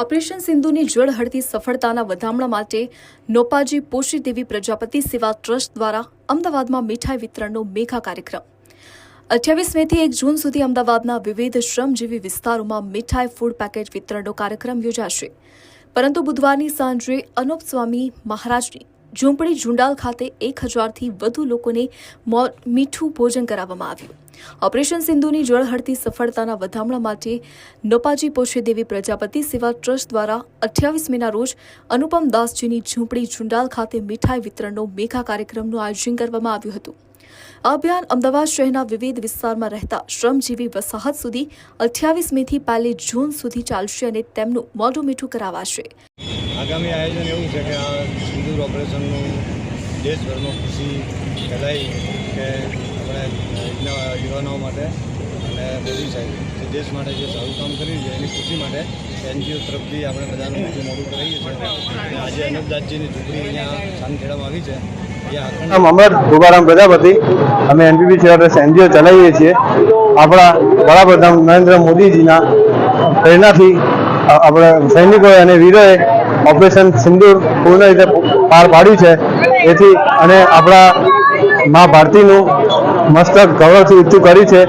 Operation સિંધુની જળહળતી સફળતાના વધામણા માટે નોપાજી પોષી દેવી પ્રજાપતિ સેવા ટ્રસ્ટ દ્વારા અમદાવાદમાં મીઠાઈ વિતરણનો મેઘા કાર્યક્રમ. અઠ્યાવીસ મેથી એક જૂન સુધી અમદાવાદના વિવિધ શ્રમજીવી વિસ્તારોમાં મીઠાઈ ફૂડ પેકેજ વિતરણનો કાર્યક્રમ યોજાશે. પરંતુ બુધવારની સાંજે અનુપ સ્વામી મહારાજની ઝૂંપડી ઝુંડાલ ખાતે એક હજારથી વધુ લોકોને મીઠું ભોજન કરાવવામાં આવ્યું. ઓપરેશન સિંધુની જળહળતી સફળતાના વધામણા માટે નોપાજી પોષે દેવી પ્રજાપતિ સેવા ટ્રસ્ટ દ્વારા અઠ્યાવીસ મેના રોજ અનુપમ દાસજીની ઝૂંપડી ઝુંડાલ ખાતે મીઠાઈ વિતરણનો મેઘા કાર્યક્રમનું આયોજન કરવામાં આવ્યું હતું. આ અભિયાન અમદાવાદ શહેરના વિવિધ વિસ્તારમાં રહેતા શ્રમજીવી વસાહત સુધી અઠ્યાવીસ મેથી પહેલી જૂન સુધી ચાલશે અને તેમનું મોઢું મીઠું કરાવાશે. આગામી આયોજન એવું છે કે આ સિંદૂર ઓપરેશનનું દેશભરમાં ખુશી ફેલાઈ કે આપણે યુવાનો માટે અને મોદી સાહેબ દેશ માટે જે સારું કામ કર્યું છે, એની ખુશી માટે એનજીઓ તરફથી આપણે બધાનું જે મોડું કરાવીએ છીએ. આજે અનુપદાસજીની ઝૂંપડી અહીંયા સાનખેડામાં આવી છે. નામ અમર ગોગારામ પ્રજાપતિ. અમે એનપીપી સેવા ટ્રસ્ટ એનજીઓ ચલાવીએ છીએ. આપણા વડાપ્રધાન નરેન્દ્ર મોદીજીના પ્રેરણાથી આપણે સૈનિકોએ અને વીરોએ ઓપરેશન સિંદૂર પૂર્ણ રીતે પાર પાડ્યું છે. એથી અને આપણા મા ભારતીનું મસ્તક ગૌરવથી ઊંચું કર્યું છે.